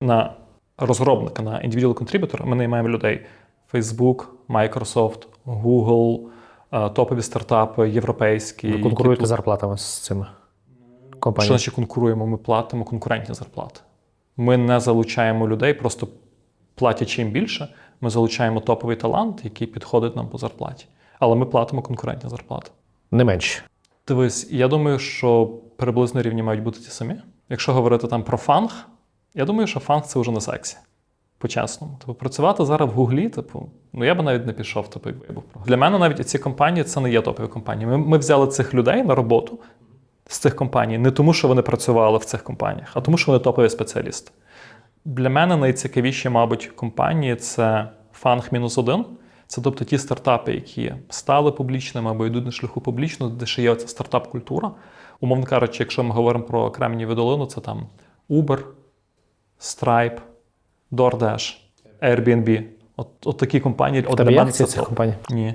на розробника, на individual contributor ми наймаємо людей. Facebook, Microsoft, Google, е, топові стартапи, європейські. Ви конкуруєте тут- зарплатами з цими Що значить конкуруємо? Ми платимо конкурентні зарплати. Ми не залучаємо людей, просто платячи їм більше, ми залучаємо топовий талант, який підходить нам по зарплаті. Але ми платимо конкурентні зарплати. Не менше. Дивись, я думаю, що приблизно рівні мають бути ті самі. Якщо говорити там про фанг, я думаю, що фанг це вже не сексі. По-чесному. Тобто працювати зараз в Гуглі, типу, ну я би навіть не пішов, типу, якби я був. Для мене навіть ці компанії це не є топові компанії. Ми, ми взяли цих людей на роботу з цих компаній не тому, що вони працювали в цих компаніях, а тому, що вони топові спеціалісти. Для мене найцікавіші, мабуть, компанії це фанг мінус один. Це тобто ті стартапи, які стали публічними або йдуть на шляху публічно, де ще є ця стартап-культура. Умовно кажучи, якщо ми говоримо про Кремнієву долину, це там Uber, Stripe, DoorDash, Airbnb. От, от такі компанії. В тебе є акції цих компаній? Ні.